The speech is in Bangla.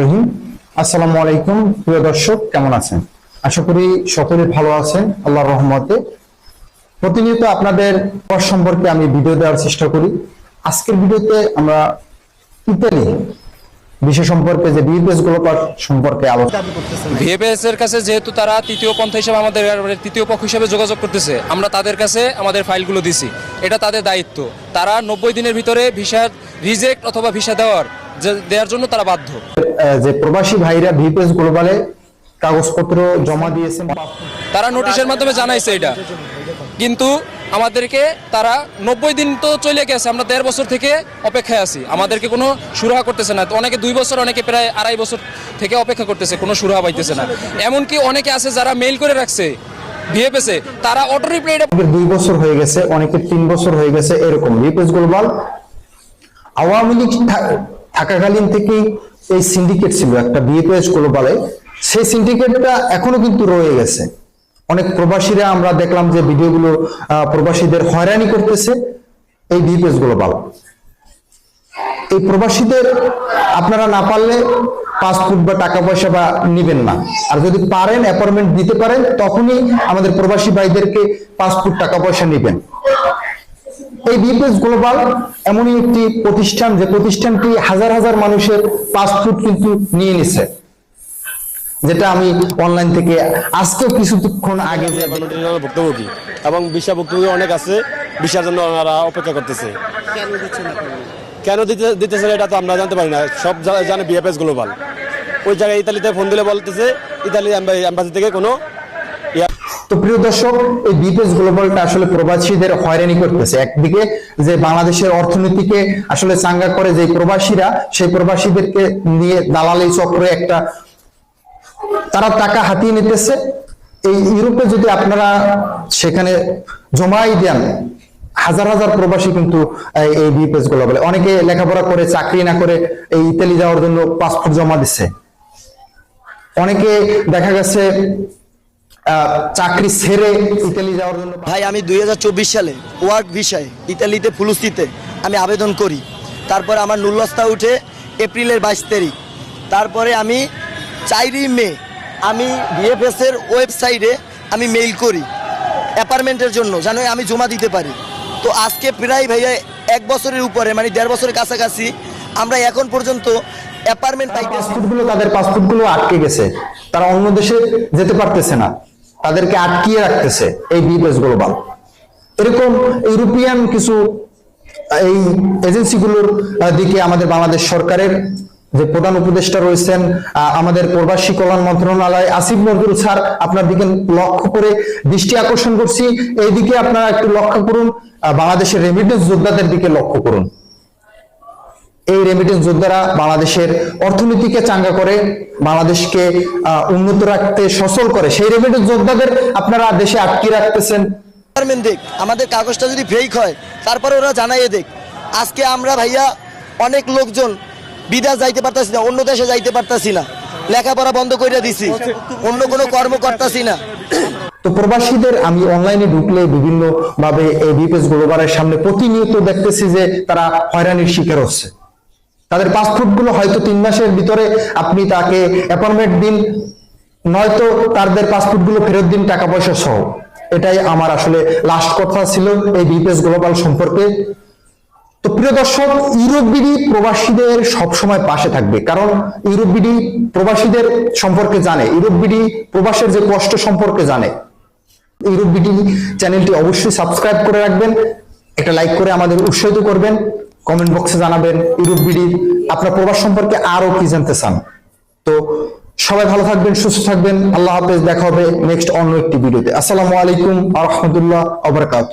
রহিম। আসসালামু আলাইকুম, প্রিয় দর্শক, কেমন আছেন? আশা করি ভালো আছেন প্রতিনিয়ত আপনাদের পর সম্পর্কে আমি ভিডিও দেওয়ার চেষ্টা করি। আজকের ভিডিওতে আমরা ইতালি বিষয় সম্পর্কে যে বিএপিএস গ্লোবাল সম্পর্কে আলোচনা ভিএফএস এর কাছে যেহেতু তারা তৃতীয় পন্থা হিসেবে আমাদের তৃতীয় পক্ষ হিসেবে যোগাযোগ করতেছে আমরা তাদের কাছে আমাদের ফাইলগুলো দিছি। এটা তাদের দায়িত্ব। তারা নব্বই দিনের ভিতরে ভিসা রিজেক্ট অথবা ভিসা দেওয়ার দেওয়ার জন্য তারা বাধ্য। যে প্রবাসী ভাইরা বিএপিএস গ্লোবালে কাগজপত্র জমা দিয়েছেন তারা নোটিশের মাধ্যমে জানাইছে এটা। কিন্তু আমাদেরকে তারা নব্বই দিন তো চলে গেছে, আমরা দেড় বছর থেকে অপেক্ষায় আছি। আমাদেরকে কোনো সুরাহা করতেছে না। অনেকে দুই বছর, অনেকে প্রায় আড়াই বছর থেকে অপেক্ষা করতেছে, কোনো সুরাহা পাইতেছে না। এমনকি অনেকে আছে যারা মেইল করে রাখছে, ভিএফএসে, তারা অটো রিপ্লাই দুই বছর হয়ে গেছে অনেকের তিন বছর হয়ে গেছে এরকম। বিএপিএস গ্লোবাল, আওয়ামী লীগ থাকাকালীন থেকেই এই সিন্ডিকেট ছিল, একটা বিএপিএস গ্লোবালে সেই সিন্ডিকেটটা এখনও কিন্তু রয়ে গেছে। অনেক প্রবাসীরা আমরা দেখলাম যে ভিডিওগুলো প্রবাসীদের হয়রানি করতেছে। এই বিএপিএস গ্লোবাল এই প্রবাসীদের আপনারা না পারলে পাসপোর্ট বা টাকা পয়সা বা নিবেন না। আর যদি পারেন অ্যাপয়েন্টমেন্ট দিতে পারেন, তখনই আমাদের প্রবাসী ভাইদেরকে পাসপোর্ট, টাকা পয়সা নিবেন। এই বিপিএস গ্লোবাল এমনই একটি প্রতিষ্ঠান, যে প্রতিষ্ঠানটি হাজার হাজার মানুষের পাসপোর্ট কিন্তু নিয়ে নিছে। যেটা আমি অনলাইন থেকে আজকেও কিছুক্ষণ আগে যে ভুক্তভোগী এবং ভিসা ভুক্তভোগী অনেক আছে। ভিসার জন্য ওনারা অপেক্ষা করতেছে। কেন দিতে দিতেছে এটা তো আমরা জানতে পারি না। সব জানে বিএফএস গ্লোবাল ওই জায়গায় ইতালিতে ফোন দিলে বলতেছে ইতালি এম্বাসি থেকে কোনো তো প্রিয় দর্শক এই বিপিএস গ্লোবালটা আসলে প্রবাসীদের হয়রানি করতেছে। একদিকে যে বাংলাদেশের অর্থনীতিকে আসলে চাঙ্গা করে যে প্রবাসীরা সেই প্রবাসীদেরকে নিয়ে দালালি চক্রে একটা তারা টাকা হাতিয়ে নিতেছে। এই ইউরোপে যদি আপনারা সেখানে জমাই দেন, হাজার হাজার প্রবাসী কিন্তু এই- বিপিএস গ্লোবালে অনেকে লেখাপড়া করে, চাকরি না করে এই ইতালি যাওয়ার জন্য পাসপোর্ট জমা দিচ্ছে অনেকে দেখা গেছে চাকরি ছেড়ে ইতালি যাওয়ার জন্য ভাই, আমি দুই হাজার চব্বিশ সালে ওয়ার্ক ভিসায় ইতালিতে ফুলুস্তিতে আমি আবেদন করি। তারপরে আমার নুল্লস্তা উঠে এপ্রিলের বাইশ তারিখ। তারপরে আমি চারই মে, আমি বিএফএস এর ওয়েবসাইটে আমি মেইল করি অ্যাপার্টমেন্টের জন্য, যেন আমি জমা দিতে পারি। তো আজকে প্রায় ভাইয়া এক বছরের উপরে মানে দেড় বছরের কাছাকাছি, আমরা এখন পর্যন্ত অ্যাপার্টমেন্ট পাইতেছি। পাসপোর্টগুলো তাদের পাসপোর্টগুলো আটকে গেছে। তারা অন্য দেশে যেতে পারতেছে না। তাদেরকে আটকিয়ে রাখতেছে এই বিপিএস গ্লোবাল এরকম ইউরোপিয়ান কিছু এই এজেন্সিগুলোর দিকে আমাদের বাংলাদেশ সরকারের যে প্রধান উপদেষ্টা রয়েছেন আমাদের প্রবাসী কল্যাণ মন্ত্রণালয় আসিফ নজরুল স্যার, আপনার দিকে লক্ষ্য করে দৃষ্টি আকর্ষণ করছি। এই দিকে আপনারা একটু লক্ষ্য করুন বাংলাদেশের রেমিটেন্স যোদ্ধাদের দিকে লক্ষ্য করুন। এই রেমিটেন্স যোদ্ধারা বাংলাদেশের অর্থনীতিকে চাঙ্গা করে, বাংলাদেশকে উন্নত রাখতে সচল করে। সেই রেমিটেন্স যোদ্ধাদের আপনারা দেশে আটকে রাখতেছেন। আমাদের কাগজটা যদি ফেক হয়, তারপরে ওরা জানাইয়ে দেখ। আজকে আমরা ভাইয়া অনেক লোকজন বিদেশ যাইতে পারতাছি না, অন্য দেশে যাইতে পারতাছি না। লেখাপড়া বন্ধ করে দিছি, অন্য কোনো কর্ম করতাছি না। তো প্রবাসীদের আমি অনলাইনে ঢুকলে বিভিন্ন ভাবে এই বিপিএস গ্লোবালের সামনে প্রতিনিয়ত দেখতেছি যে তারা হয়রানির শিকার হচ্ছে। তাদের পাসপোর্টগুলো হয়তো তিন মাসের ভিতরে আপনি তাকে অ্যাপয়েন্টমেন্ট দিন, নয়তো তাদের পাসপোর্টগুলো ফেরত দিন টাকা পয়সা সহ। এটাই আমার আসলে লাস্ট কথা ছিল এই বিপিএস গ্লোবাল সম্পর্কে। তো প্রিয় দর্শক, ইউরোপ বিডি প্রবাসীদের সবসময় পাশে থাকবে। কারণ ইউরোপ বিডি প্রবাসীদের সম্পর্কে জানে, ইউরোপ বিডি প্রবাসের যে কষ্ট সম্পর্কে জানে। ইউরোপ বিডি চ্যানেলটি অবশ্যই সাবস্ক্রাইব করে রাখবেন, একটা লাইক করে আমাদের উৎসাহিত করবেন, কমেন্ট বক্সে জানাবেন ইউরোপ বিডি আপনার প্রবাস সম্পর্কে আরও কি জানতে চান। তো সবাই ভালো থাকবেন, সুস্থ থাকবেন, আল্লাহ হাফেজ, দেখা হবে নেক্সট অন্য একটি ভিডিওতে। আসসালামু আলাইকুম আ রহমতুল্লাহ আবরকাত।